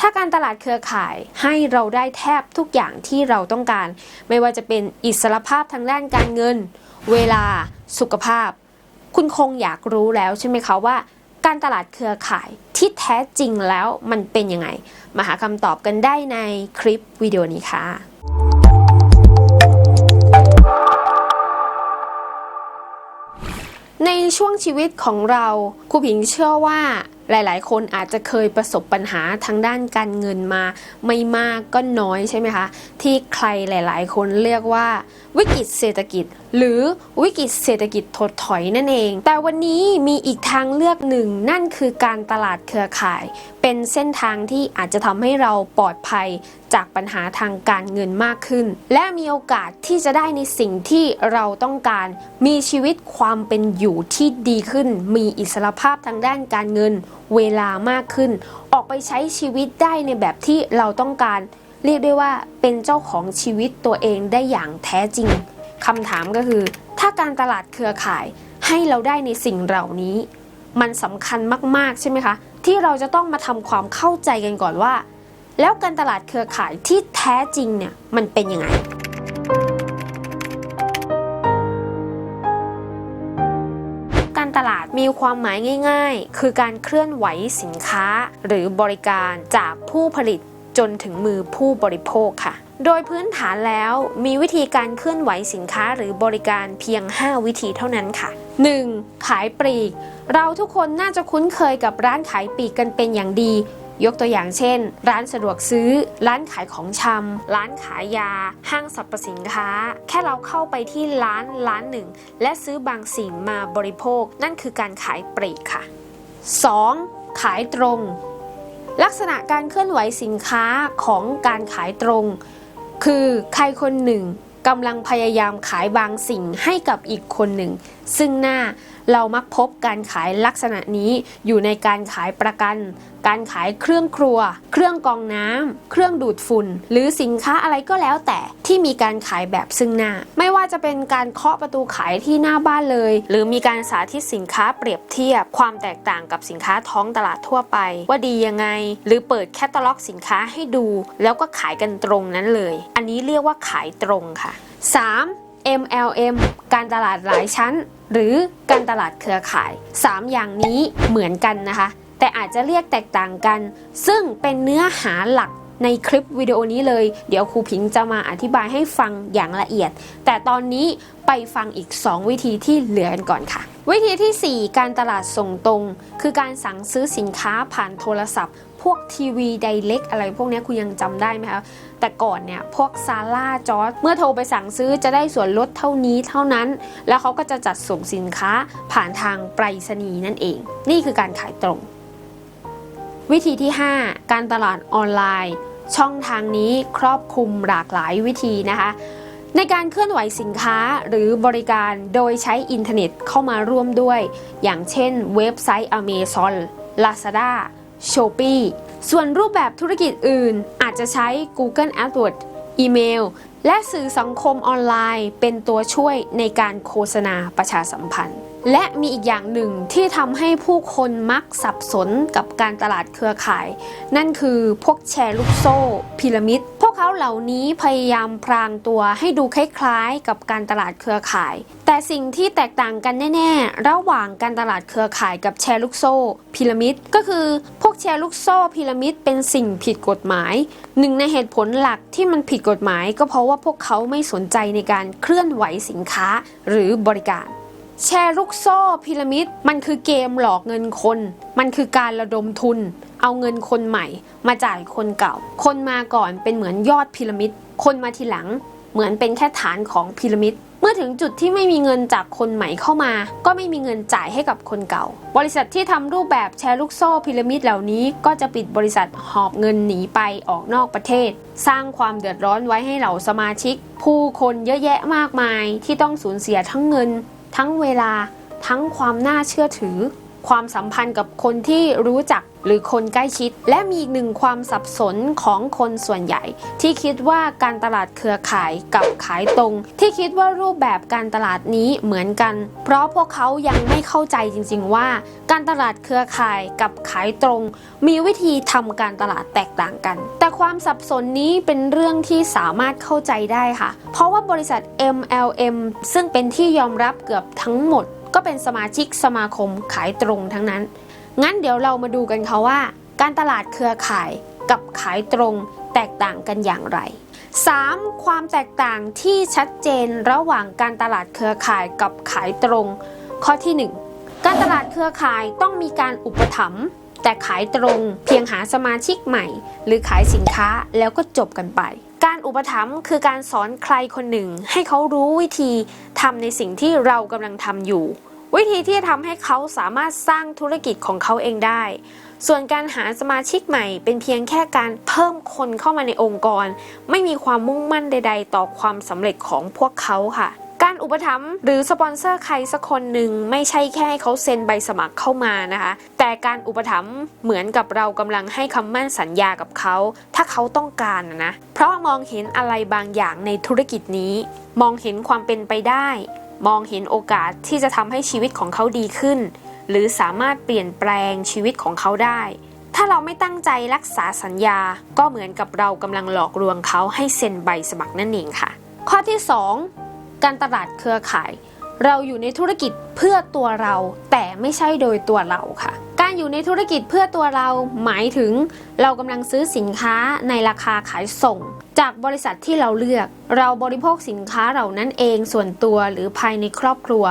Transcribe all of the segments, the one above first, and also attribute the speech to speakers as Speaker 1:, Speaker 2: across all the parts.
Speaker 1: ถ้าการตลาดเครือข่ายให้เราได้แทบทุกอย่างที่เราต้องการ ไม่ว่าจะเป็นอิสรภาพทางด้านการเงิน เวลา สุขภาพ คุณคงอยากรู้แล้วใช่ไหมคะว่า การตลาดเครือข่ายที่แท้จริงแล้วมันเป็นยังไง มาหาคำตอบกันได้ในคลิปวิดีโอนี้ค่ะในช่วงชีวิตของเราครูผิงเชื่อว่า หลาย ๆ คนอาจจะเคยประสบปัญหาทางด้านการเงินมา ไม่มากก็น้อยใช่ไหมคะ ที่ใครหลาย ๆ คนเรียกว่าวิกฤตเศรษฐกิจ หรือวิกฤตเศรษฐกิจถดถอยนั่นเอง แต่วันนี้มีอีกทางเลือกหนึ่ง นั่นคือการตลาดเครือข่าย เป็นเส้นทางที่อาจจะทำให้เราปลอดภัยจากปัญหาทางการเงินมากขึ้น และมีโอกาสที่จะได้ในสิ่งที่เราต้องการ มีชีวิตความเป็นอยู่ที่ดีขึ้น มีอิสรภาพทางด้านการเงิน เวลามากขึ้น ออกไปใช้ชีวิตได้ในแบบที่เราต้องการ เรียกได้ว่าเป็นเจ้าของชีวิตตัวเองได้อย่างแท้จริงคำถามก็คือ ถ้าการตลาดเครือข่ายให้เราได้ในสิ่งเหล่านี้ มันสำคัญมากๆใช่ไหมคะ ที่เราจะต้องมาทำความเข้าใจกันก่อนว่า แล้วการตลาดเครือข่ายที่แท้จริงเนี่ยมันเป็นยังไง ตลาดมีความหมายง่าย ๆ คือการเคลื่อนไหวสินค้า หรือบริการจากผู้ผลิตจนถึงมือผู้บริโภคค่ะ โดยพื้นฐานแล้วมีวิธีการเคลื่อนไหวสินค้าหรือบริการเพียง 5 วิธีเท่านั้นค่ะ 1. ขายปลีก เราทุกคนน่าจะคุ้นเคยกับร้านขายปลีกกันเป็นอย่างดี ยกตัวอย่างเช่น ร้านสะดวกซื้อ ร้านขายของชำร้านขายยา ห้างสรรพสินค้า แค่เราเข้าไปที่ร้านร้านหนึ่ง และซื้อบางสิ่งมาบริโภค นั่นคือการขายปลีกค่ะ 2. ขายตรง ลักษณะการเคลื่อนไหวสินค้าของการขายตรง คือใครคนหนึ่งกำลังพยายามขายบางสิ่งให้กับอีกคนหนึ่ง ซึ่งหน้า เรามักพบการขายลักษณะนี้อยู่ในการขายประกัน การขายเครื่องครัว เครื่องกองน้ำ เครื่องดูดฝุ่น หรือสินค้าอะไรก็แล้วแต่ที่มีการขายแบบซึ่งหน้า ไม่ว่าจะเป็นการเคาะประตูขายที่หน้าบ้านเลย หรือมีการสาธิตสินค้าเปรียบเทียบ ความแตกต่างกับสินค้าท้องตลาดทั่วไป ว่าดียังไง หรือเปิดแคตตาล็อกสินค้าให้ดู แล้วก็ขายกันตรงนั้นเลย อันนี้เรียกว่าขายตรงค่ะ 3. MLM การตลาดหลายชั้น หรือการตลาดเครือข่าย 3 อย่างนี้เหมือนกันนะคะ แต่อาจจะเรียกแตกต่างกัน ซึ่งเป็นเนื้อหาหลักในคลิปวิดีโอนี้เลย เดี๋ยวครูพิงจะมาอธิบายให้ฟังอย่างละเอียด แต่ตอนนี้ ไปฟังอีก 2 วิธีที่เหลือกันก่อนค่ะ วิธีที่ 4 การตลาดส่งตรง คือการสั่งซื้อสินค้าผ่านโทรศัพท์ พวกทีวีไดเล็กอะไรพวกนี้คุณยังจำได้ไหมคะแต่ก่อนเนี่ยพวกซาร่าจอร์ดเมื่อโทรไปสั่งซื้อจะได้ส่วนลดเท่านี้เท่านั้น แล้วเขาก็จะจัดส่งสินค้าผ่านทางไปรษณีย์นั่นเอง นี่คือการขายตรง วิธีที่ 5 การตลาดออนไลน์ ช่องทางนี้ครอบคลุมหลากหลายวิธีนะคะ ในการเคลื่อนไหวสินค้าหรือบริการโดยใช้อินเทอร์เน็ตเข้ามาร่วมด้วย อย่างเช่นเว็บไซต์ Amazon Lazada Shopee ส่วนรูปแบบธุรกิจอื่น อาจจะใช้ Google AdWords อีเมล และสื่อสังคมออนไลน์ เป็นตัวช่วยในการโฆษณาประชาสัมพันธ์ และมีอีกอย่างหนึ่งที่ทำให้ผู้คนมักสับสนกับการตลาดเครือข่าย นั่นคือพวกแชร์ลูกโซ่ พีระมิด เขาเหล่านี้พยายามพรางตัวให้ดูคล้ายๆ กับการตลาดเครือข่าย แต่สิ่งที่แตกต่างกันแน่ๆ ระหว่างการตลาดเครือข่ายกับแชร์ลูกโซ่พีระมิดก็คือพวกแชร์ลูกโซ่พีระมิดเป็นสิ่งผิดกฎหมาย หนึ่งในเหตุผลหลักที่มันผิดกฎหมาย ก็เพราะว่าพวกเขาไม่สนใจในการเคลื่อนไหวสินค้าหรือบริการแชร์ลูกโซ่พีระมิดมันคือเกมหลอกเงินคน มันคือการระดมทุน เอาเงินคนใหม่มาจ่ายคนเก่า คนมาก่อนเป็นเหมือนยอดพีระมิด คนมาทีหลังเหมือนเป็นแค่ฐานของพีระมิด เมื่อถึงจุดที่ไม่มีเงินจากคนใหม่เข้ามา ก็ไม่มีเงินจ่ายให้กับคนเก่า บริษัทที่ทำรูปแบบแชร์ลูกโซ่พีระมิดเหล่านี้ ก็จะปิดบริษัทหอบเงินหนีไปออกนอกประเทศ สร้างความเดือดร้อนไว้ให้เหล่าสมาชิก ผู้คนเยอะแยะมากมายที่ต้องสูญเสียทั้งเงิน ทั้งเวลา ทั้งความน่าเชื่อถือ ความสัมพันธ์กับคนที่รู้จักหรือคนใกล้ชิด และมีอีกหนึ่งความสับสนของคนส่วนใหญ่ ที่คิดว่าการตลาดเครือข่ายกับขายตรง ที่คิดว่ารูปแบบการตลาดนี้เหมือนกัน เพราะพวกเขายังไม่เข้าใจจริงๆว่า การตลาดเครือข่ายกับขายตรง มีวิธีทำการตลาดแตกต่างกัน แต่ความสับสนนี้เป็นเรื่องที่สามารถเข้าใจได้ค่ะ เพราะว่าบริษัท MLM ซึ่งเป็นที่ยอมรับเกือบทั้งหมด ก็เป็นสมาชิกสมาคมขายตรงทั้งนั้น งั้นเดี๋ยวเรามาดูกันค่ะว่า การตลาดเครือข่ายกับขายตรงแตกต่างกันอย่างไร 3. ความแตกต่างที่ชัดเจนระหว่างการตลาดเครือข่ายกับขายตรง ข้อที่ 1 การตลาดเครือข่ายต้องมีการอุปถัมภ์แต่ขายตรงเพียงหาสมาชิกใหม่ หรือขายสินค้าแล้วก็จบกันไป อุปถัมภ์คือการสอนใครคนหนึ่ง ให้เขารู้วิธีทำในสิ่งที่เรากำลังทำอยู่ วิธีที่จะทำให้เขาสามารถสร้างธุรกิจของเขาเองได้ ส่วนการหาสมาชิกใหม่ เป็นเพียงแค่การเพิ่มคนเข้ามาในองค์กร ไม่มีความมุ่งมั่นใด ๆ ต่อความสำเร็จของพวกเขาค่ะ การอุปถัมภ์หรือสปอนเซอร์ใครสักคนหนึ่งไม่ใช่แค่ให้เขาเซ็นใบสมัครเข้ามานะคะ แต่การอุปถัมภ์เหมือนกับเรากำลังให้คำมั่นสัญญากับเขา ถ้าเขาต้องการนะ เพราะมองเห็นอะไรบางอย่างในธุรกิจนี้ มองเห็นความเป็นไปได้ มองเห็นโอกาสที่จะทำให้ชีวิตของเขาดีขึ้น หรือสามารถเปลี่ยนแปลงชีวิตของเขาได้ถ้าเราไม่ตั้งใจรักษาสัญญา ก็เหมือนกับเรากำลังหลอกลวงเขาให้เซ็นใบสมัครนั่นเองค่ะ ข้อที่ 2 การตลาดเครือข่าย เราอยู่ในธุรกิจเพื่อตัวเรา แต่ไม่ใช่โดยตัวเราค่ะ การอยู่ในธุรกิจเพื่อตัวเราหมายถึง เรากำลังซื้อสินค้าในราคาขายส่ง จากบริษัทที่เราเลือก เราบริโภคสินค้าเหล่านั้นเองส่วนตัวหรือภายในครอบครัว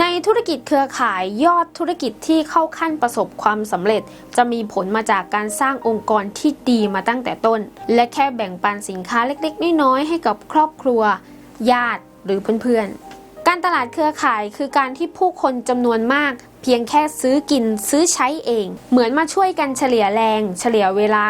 Speaker 1: ในธุรกิจเครือข่ายยอดธุรกิจที่เข้าขั้นประสบความสำเร็จ จะมีผลมาจากการสร้างองค์กรที่ดีมาตั้งแต่ต้น และแค่แบ่งปันสินค้าเล็กๆ น้อยๆให้กับครอบครัว ญาติ หรือเพื่อนๆ การตลาดเครือข่ายคือการที่ผู้คนจำนวนมาก เพียงแค่ซื้อกินซื้อใช้เอง เหมือนมาช่วยกันเฉลี่ยแรง เฉลี่ยเวลา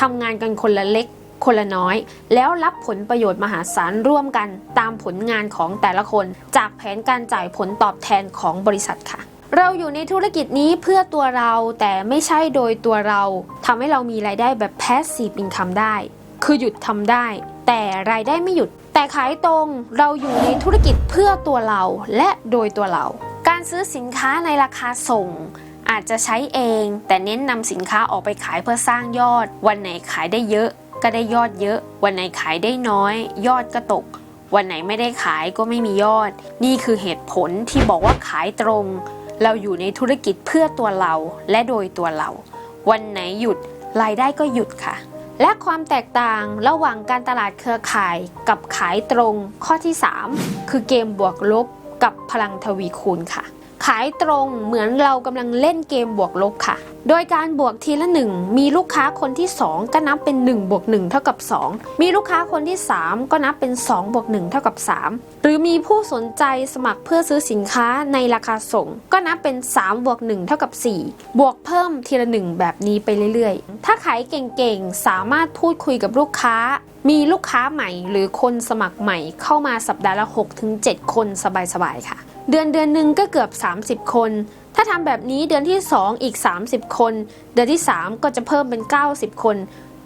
Speaker 1: ทำงานกันคนละเล็กคนละน้อย แล้วรับผลประโยชน์มหาศาลร่วมกันตามผลงานของแต่ละคน จากแผนการจ่ายผลตอบแทนของบริษัทค่ะ เราอยู่ในธุรกิจนี้เพื่อตัวเราแต่ไม่ใช่โดยตัวเราทำให้เรามีรายได้แบบ passive income ได้ คือหยุดทำได้ แต่รายได้ไม่หยุด แต่ขายตรงเราอยู่ในธุรกิจเพื่อตัวเราและโดยตัวเรา การซื้อสินค้าในราคาส่ง อาจจะใช้เอง แต่เน้นนำสินค้าออกไปขายเพื่อสร้างยอด วันไหนขายได้เยอะ ก็ได้ยอดเยอะ วันไหนขายได้น้อย ยอดก็ตก วันไหนไม่ได้ขายก็ไม่มียอด นี่คือเหตุผลที่บอกว่าขายตรง เราอยู่ในธุรกิจเพื่อตัวเราและโดยตัวเรา วันไหนหยุดรายได้ก็หยุดค่ะ และความแตกต่างระหว่างการตลาดเครือข่ายกับขายตรงข้อที่ 3 คือเกมบวกลบกับพลังทวีคูณค่ะ ขายตรงเหมือนเรากำลังเล่นเกมบวกลบค่ะ โดยการบวกทีละ 1 มีลูกค้าคนที่ 2 ก็นับเป็น1บวก1เท่ากับ 2 มีลูกค้าคนที่ 3 ก็นับเป็น2บวก1เท่ากับ 3 หรือมีผู้สนใจสมัครเพื่อซื้อสินค้าในราคาส่ง ก็นับเป็น3บวก1เท่ากับ 4 บวกเพิ่มทีละ 1 แบบนี้ไปเรื่อยๆ ถ้าขายเก่งๆ สามารถพูดคุยกับลูกค้ามีลูกค้าใหม่หรือคนสมัครใหม่เข้ามาสัปดาห์ละ 6-7 คนสบายๆ ค่ะ เดือนเดือนหนึ่งก็เกือบ 30 คน ถ้าทำแบบนี้เดือนที่ 2 อีก 30 คน เดือนที่ 3 ก็จะเพิ่มเป็น 90 คน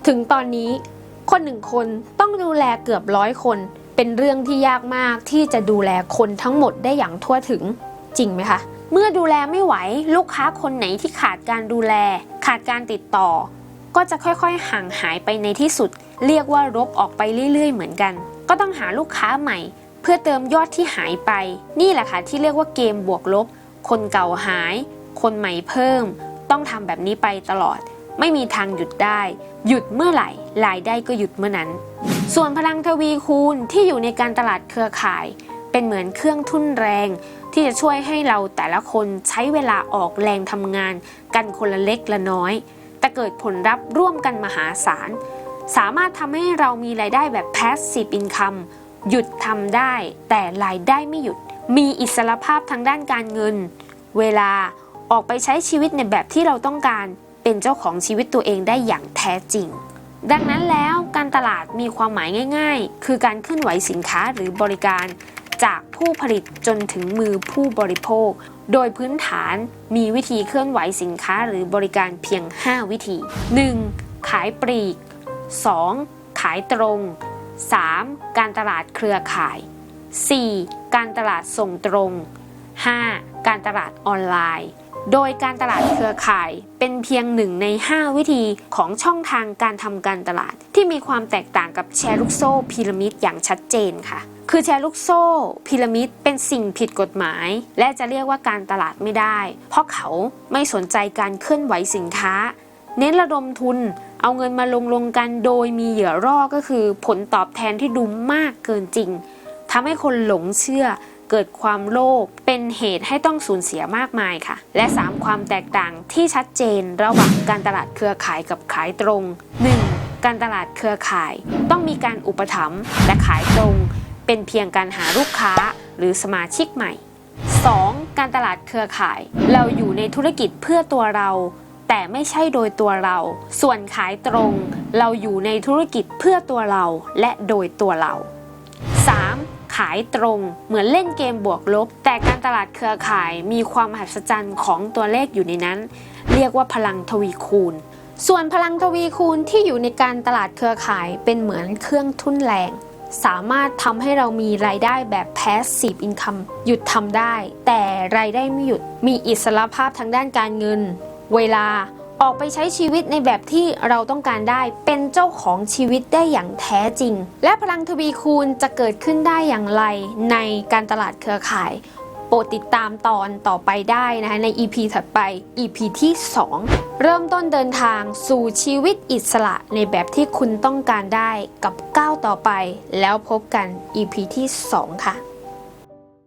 Speaker 1: ถึงตอนนี้คนหนึ่งคนต้องดูแลเกือบร้อยคน เป็นเรื่องที่ยากมากที่จะดูแลคนทั้งหมดได้อย่างทั่วถึงจริงไหมคะ เมื่อดูแลไม่ไหวลูกค้าคนไหนที่ขาดการดูแล ขาดการติดต่อ ก็จะค่อยๆห่างหายไปในที่สุด เรียกว่ารบออกไปเรื่อยๆ เหมือนกัน ก็ต้องหาลูกค้าใหม่ พื่อเติมยอดที่หายไป นี่แหละค่ะที่เรียกว่าเกมบวกลบ คนเก่าหาย คนใหม่เพิ่ม ต้องทำแบบนี้ไปตลอด ไม่มีทางหยุดได้ หยุดเมื่อไหร่รายได้ก็หยุดเมื่อนั้น ส่วนพลังทวีคูณที่อยู่ในการตลาดเครือข่าย เป็นเหมือนเครื่องทุ่นแรง ที่จะช่วยให้เราแต่ละคนใช้เวลาออกแรงทำงาน กันคนละเล็กละน้อย แต่เกิดผลลัพธ์ร่วมกันมหาศาลสามารถทำให้เรามีรายได้แบบ passive income หยุดทำได้ แต่รายได้ไม่หยุด มีอิสรภาพทางด้านการเงิน เวลาออกไปใช้ชีวิตในแบบที่เราต้องการเป็นเจ้าของชีวิตตัวเองได้อย่างแท้จริง ดังนั้นแล้วการตลาดมีความหมายง่าย ๆ คือการเคลื่อนไหวสินค้าหรือบริการ จากผู้ผลิตจนถึงมือผู้บริโภค โดยพื้นฐานมีวิธีเคลื่อนไหวสินค้าหรือบริการเพียง 5 วิธี 1. ขายปลีก 2. ขายตรง 3. การตลาดเครือข่าย 4. การตลาดส่งตรง 5. การตลาดออนไลน์ โดยการตลาดเครือข่ายเป็นเพียงหนึ่งใน 5 วิธีของช่องทางการทำการตลาด ที่มีความแตกต่างกับแชร์ลูกโซ่พีระมิดอย่างชัดเจนค่ะ คือแชร์ลูกโซ่พีระมิดเป็นสิ่งผิดกฎหมาย และจะเรียกว่าการตลาดไม่ได้ เพราะเขาไม่สนใจการเคลื่อนไหวสินค้า เน้นระดมทุน เอาเงินมาลงลงกันโดยมีเหยื่อร่อก็คือผลตอบแทนที่ดูมากเกินจริงทำให้คนหลงเชื่อเกิดความโลภเป็นเหตุให้ต้องสูญเสียมากมายค่ะ และ 3 ความแตกต่างที่ชัดเจนระหว่างการตลาดเครือข่ายกับขายตรง 1. การตลาดเครือข่าย ต้องมีการอุปถัมภ์และขายตรง เป็นเพียงการหาลูกค้าหรือสมาชิกใหม่ 2. การตลาดเครือข่าย เราอยู่ในธุรกิจเพื่อตัวเรา แต่ไม่ใช่โดยตัวเรา ส่วนขายตรง เราอยู่ในธุรกิจเพื่อตัวเราและโดยตัวเรา 3. ขายตรงเหมือนเล่นเกมบวกลบ แต่การตลาดเครือข่ายมีความมหัศจรรย์ของตัวเลขอยู่ในนั้น เรียกว่าพลังทวีคูณ ส่วนพลังทวีคูณที่อยู่ในการตลาดเครือข่ายเป็นเหมือนเครื่องทุ่นแรง สามารถทำให้เรามีรายได้แบบ passive income หยุดทำได้ แต่รายได้ไม่หยุดมีอิสระภาพทางด้านการเงิน เวลาออกไปใช้ชีวิตในแบบที่เราต้องการได้เป็นเจ้าของชีวิตได้อย่างแท้จริง และพลังทวีคูณจะเกิดขึ้นได้อย่างไรในการตลาดเครือข่าย โปรดติดตามตอนต่อไปได้นะคะใน EP ถัดไป EP ที่ 2 เริ่มต้นเดินทางสู่ชีวิตอิสระในแบบที่คุณต้องการได้กับก้าวต่อไป แล้วพบกัน EP ที่ 2 ค่ะ